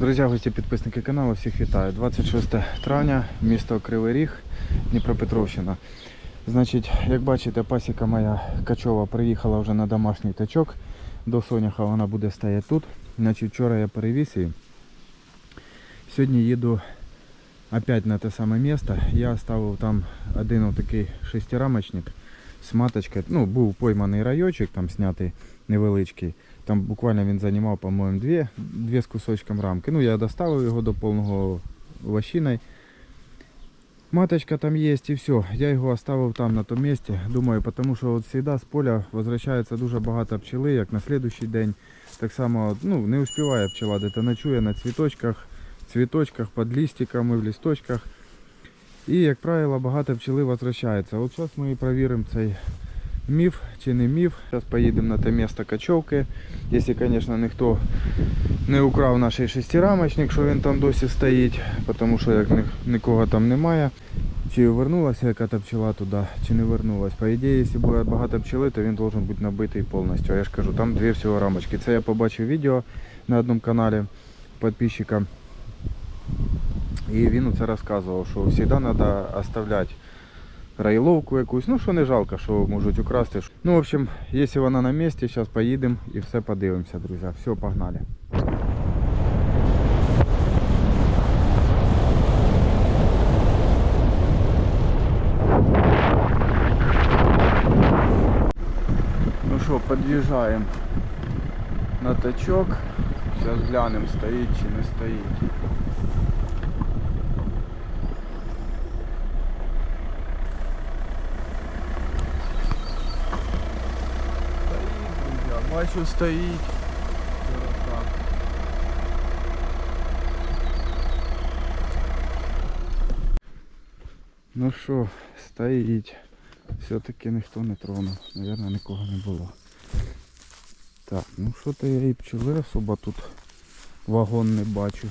Друзі, гості, підписники каналу, всіх вітаю. 26 травня, місто Кривий Ріг, Дніпропетровщина. Значить, як бачите, пасіка моя качова приїхала вже на домашній тачок. До соняха вона буде стояти тут. Значить, вчора я перевіз її. Сьогодні їду опять на те саме місце. Я ставив там один такий шестирамочник з маточкою. Ну, був пойманий райочок, там знятий невеличкий. Там буквально він займав, по-моєму, дві, дві з кусочком рамки. Ну, я доставив його до повного вощиною. Маточка там є і все. Я його оставив там на тому місці. Думаю, тому що от завжди з поля возвращається дуже багато пчели, як на слідуючий день. Так само ну, не успіває пчела, де-то ночує на цвіточках, цвіточках, під листиками, в листочках. І, як правило, багато пчели возвращається. От зараз ми перевіримо цей міф чи не міф. Зараз поїдемо на те місце качовки. Якщо, звісно, ніхто не украв наш шестирамочник, що він там досі стоїть, тому що як нікого там немає. Чи вернулася яка-то пчела туди, чи не вернулась. По ідеї, якщо буде багато пчели, то він має бути набитий повністю. А я ж кажу, там дві всього рамочки. Це я побачив відео на одному каналі підписчика. І він це розказував, що завжди треба оставляти райловку якусь, ну що не жалко, що можуть украсти. Ну, в общем, якщо вона на місці, зараз поїдемо і все подивимося, друзі. Все, погнали. Ну що, під'їжджаємо на тачок. Зараз глянемо, стоїть чи не стоїть. Бачу, стоїть. Ну що, стоїть. Все-таки ніхто не тронув. Навірно, нікого не було. Так, ну що то я і пчели особо тут вагон не бачу.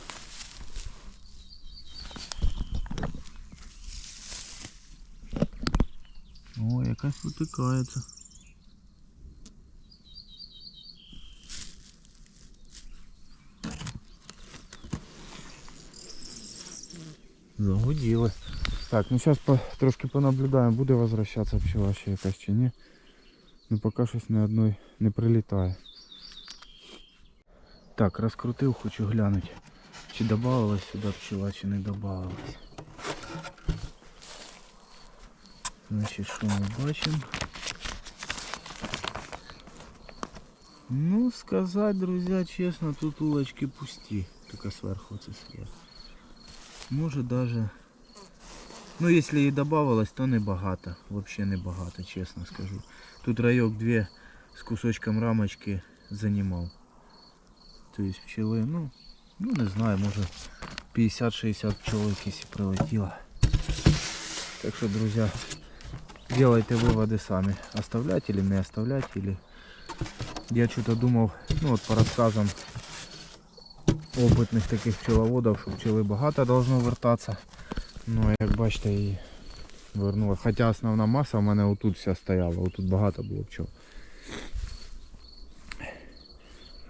О, якась витикається. Загуділи. Так, ну зараз по, трошки понаблюдаємо, буде возвращатися пчела ще якась чи ні. Ну поки щось ні одної не прилітає. Так, розкрутив, хочу глянути, чи додавалась сюди пчела, чи не додавалась. Значить, що ми бачимо? Ну, сказать, друзья, честно, тут улочки пусті. Только сверху це свет. Може даже... Ну, если и добавилось, то небагато. Вообще небагато, честно скажу. Тут райок две с кусочком рамочки занимал. То есть пчели, ну, ну не знаю, може 50-60 пчел якісь і прилетіло. Так що, друзья, делайте выводы сами. Оставлять или не оставлять, или... Я что-то думал, ну вот по рассказам опытных таких пчеловодов, що пчели багато должно вертатися. Ну, як бачите, і вернула. Хоча основна маса в мене отут вся стояла, отут багато було пчел.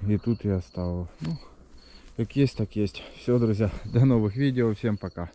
І тут я оставил Ну, як є, так є. Все, друзі, до нових відео, всім пока.